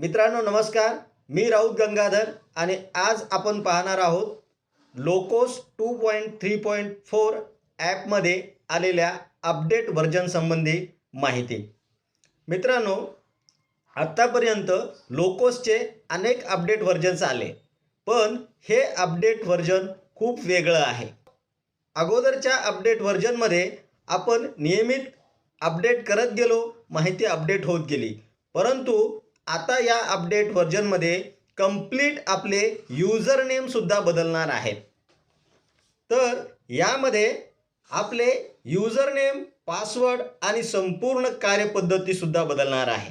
मित्रांनो नमस्कार. मी राऊत गंगाधर आणि आज आपण पाहणार आहोत Locos two point three point four ॲपमध्ये आलेल्या अपडेट व्हर्जनसंबंधी माहिती. मित्रांनो आत्तापर्यंत लोकोसचे अनेक अपडेट व्हर्जन्स आले पण हे अपडेट व्हर्जन खूप वेगळं आहे. अगोदरच्या अपडेट व्हर्जनमध्ये आपण नियमित अपडेट करत गेलो माहिती अपडेट होत गेली परंतु आता या अपडेट व्हर्जनमध्ये कंप्लीट आपले युजर नेमसुद्धा बदलणार आहेत तर यामध्ये आपले युजर नेम पासवर्ड आणि संपूर्ण कार्यपद्धतीसुद्धा बदलणार आहे.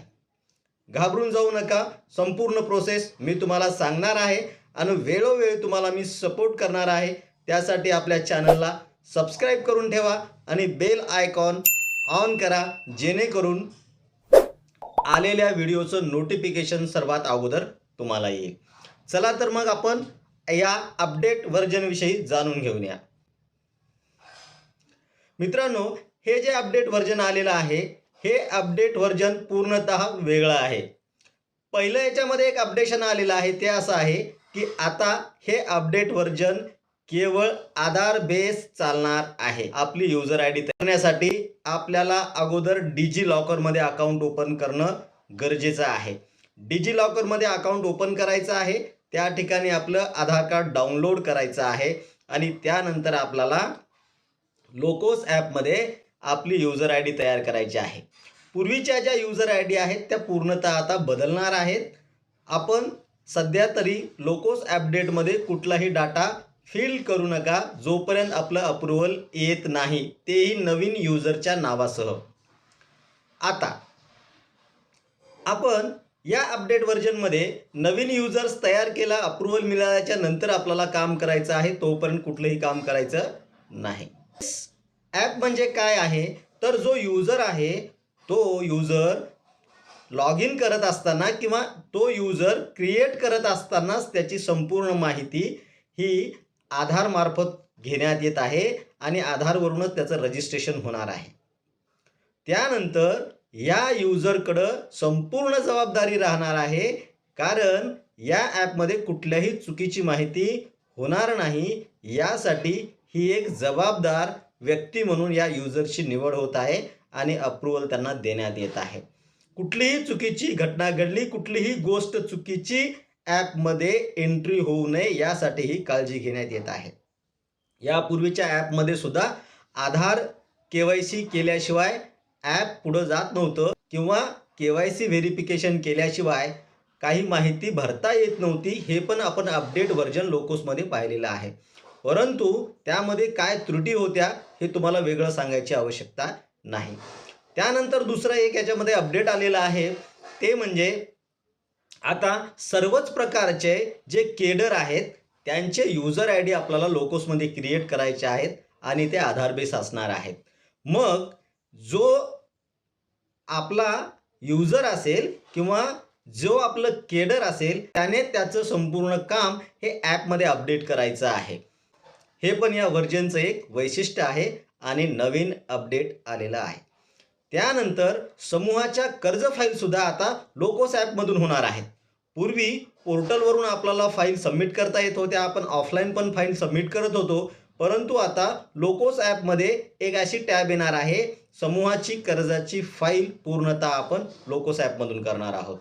घाबरून जाऊ नका संपूर्ण प्रोसेस मी तुम्हाला सांगणार आहे आणि वेळोवेळी तुम्हाला मी सपोर्ट करणार आहे. त्यासाठी आपल्या चॅनलला सबस्क्राईब करून ठेवा आणि बेल आयकॉन ऑन करा जेणेकरून आलेल्या व्हिडिओचं नोटिफिकेशन सर्वात अगोदर तुम्हाला येईल. चला तर मग आपण या अपडेट व्हर्जनविषयी जाणून घेऊया. मित्रांनो हे जे अपडेट व्हर्जन आलेलं आहे हे अपडेट व्हर्जन पूर्णतः वेगळं आहे. पहिलं याच्यामध्ये एक अपडेशन आलेलं आहे ते असं आहे की आता हे अपडेट व्हर्जन केवळ आधार बेस चालणार आहे. आपली युजर आय डी करण्यासाठी आपल्याला अगोदर डिजी लॉकरमध्ये अकाउंट ओपन करणं गरजेचं आहे. डिजी लॉकरमध्ये अकाउंट ओपन करायचं आहे त्या ठिकाणी आपलं आधार कार्ड डाउनलोड करायचं आहे आणि त्यानंतर आपल्याला लोकोस ॲपमध्ये आपली युजर आय डी तयार करायची आहे. पूर्वीच्या ज्या युजर आय डी आहेत त्या पूर्णतः आता बदलणार आहेत. आपण सध्या तरी लोकोस ॲपडेटमध्ये कुठलाही डाटा फिल करू नका जोपर्यंत आपलं अप्रुव्हल येत नाही तेही नवीन युजरच्या नावासह. आता आपण या अपडेट व्हर्जनमध्ये नवीन युजर्स तयार केला अप्रुव्हल मिळाल्याच्या नंतर आपल्याला काम करायचं आहे तोपर्यंत कुठलंही काम करायचं नाही. ॲप म्हणजे काय आहे? तर जो युजर आहे तो युजर लॉग इन करत असताना किंवा तो युजर क्रिएट करत असतानाच त्याची संपूर्ण माहिती ही आधारमार्फत घेण्यात येत आहे आणि आधारवरूनच त्याचं रजिस्ट्रेशन होणार आहे. त्यानंतर या युजरकडं संपूर्ण जबाबदारी राहणार आहे कारण या ॲपमध्ये कुठल्याही चुकीची माहिती होणार नाही. यासाठी ही एक जबाबदार व्यक्ती म्हणून या युजरची निवड होत आहे आणि अप्रुव्हल त्यांना देण्यात येत आहे. कुठलीही चुकीची घटना घडली कुठलीही गोष्ट चुकीची ॲपमध्ये एंट्री होऊ नये यासाठी ही काळजी घेण्यात येत आहे. यापूर्वीच्या ॲपमध्ये सुद्धा आधार के वाय सी केल्याशिवाय ॲप पुढं जात नव्हतं किंवा के वाय सी व्हेरिफिकेशन केल्याशिवाय काही माहिती भरता येत नव्हती हे पण आपण अपडेट व्हर्जन लोकोसमध्ये पाहिलेलं आहे. परंतु त्यामध्ये काय त्रुटी होत्या हे तुम्हाला वेगळं सांगायची आवश्यकता नाही. त्यानंतर दुसरं एक याच्यामध्ये अपडेट आलेलं आहे ते म्हणजे आता सर्वच प्रकारचे जे केडर आहेत त्यांचे युजर आय डी आपल्याला लोकोसमध्ये क्रिएट करायचे आहेत आणि ते आधार बेस असणार आहेत. मग जो आपला युजर असेल किंवा जो आपलं केडर असेल त्याने त्याचं संपूर्ण काम हे ॲपमध्ये अपडेट करायचं आहे. हे पण या व्हर्जनचं एक वैशिष्ट्य आहे आणि नवीन अपडेट आलेलं आहे. त्यानंतर समूहाच्या कर्ज फाईलसुद्धा आता लोकोस ॲपमधून होणार आहेत. पूर्वी पोर्टलवरून आपल्याला फाईल सबमिट करता येत होत्या. आपण ऑफलाईन पण फाईल सबमिट करत होतो. परंतु आता लोकोस ॲपमध्ये एक अशी टॅब येणार आहे. समूहाची कर्जाची फाईल पूर्णतः आपण लोकोस ॲपमधून करणार आहोत.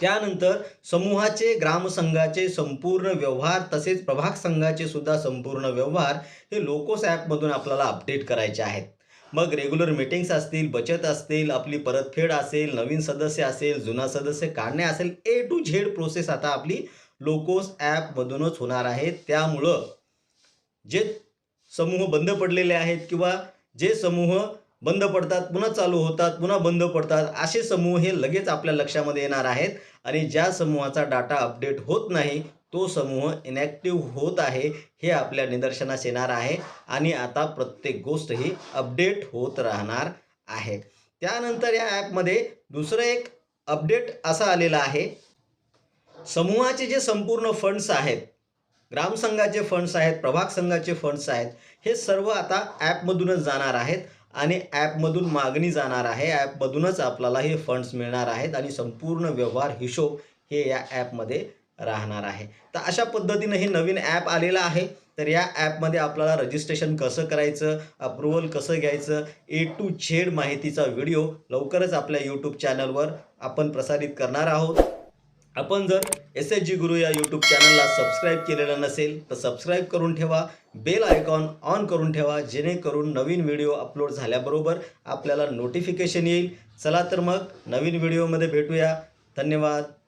त्यानंतर समूहाचे ग्रामसंघाचे संपूर्ण व्यवहार तसेच प्रभाग संघाचे सुद्धा संपूर्ण व्यवहार हे लोकोस ॲपमधून आपल्याला अपडेट करायचे आहेत. मग रेग्युलर मीटिंग्स असतील बचत असतील आपली परतफेड असेल नवीन सदस्य असेल जुना सदस्य काढणे असेल ए टू झेड प्रोसेस आता आपली लोकोस ॲपमधूनच होणार आहे. त्यामुळं जे समूह बंद पडलेले आहेत किंवा जे समूह बंद पडतात पुन्हा चालू होतात पुन्हा बंद पडतात असे समूह हे लगेच आपल्या लक्षामध्ये येणार आहेत. आणि ज्या समूहाचा डाटा अपडेट होत नाही तो समूह इनॅक्टिव्ह होत आहे हे आपल्या निदर्शनास येणार आहे आणि आता प्रत्येक गोष्ट ही अपडेट होत राहणार आहे. त्यानंतर या ॲपमध्ये दुसरं एक अपडेट असा आलेला आहे. समूहाचे जे संपूर्ण फंड्स आहेत ग्रामसंघाचे फंड्स आहेत प्रभाग संघाचे फंड्स आहेत हे सर्व आता ॲपमधूनच जाणार आहेत आणि ॲपमधून मागणी जाणार आहे. ॲपमधूनच आपल्याला हे फंड्स मिळणार आहेत आणि संपूर्ण व्यवहार हिशोब हे या ॲपमध्ये राहणार आहे. तर अशा पद्धतीनं हे नवीन ॲप आलेलं आहे. तर या ॲपमध्ये आपल्याला रजिस्ट्रेशन कसं करायचं अप्रुव्हल कसं घ्यायचं ए टू झेड माहितीचा व्हिडिओ लवकरच आपल्या यूट्यूब चॅनलवर आपण प्रसारित करणार आहोत. आपण जर एस एच जी गुरु या यूट्यूब चॅनलला सबस्क्राईब केलेलं नसेल तर सबस्क्राईब करून ठेवा. बेल आयकॉन ऑन करून ठेवा जेणेकरून नवीन व्हिडिओ अपलोड झाल्याबरोबर आपल्याला नोटिफिकेशन येईल. चला तर मग नवीन व्हिडिओमध्ये भेटूया. धन्यवाद.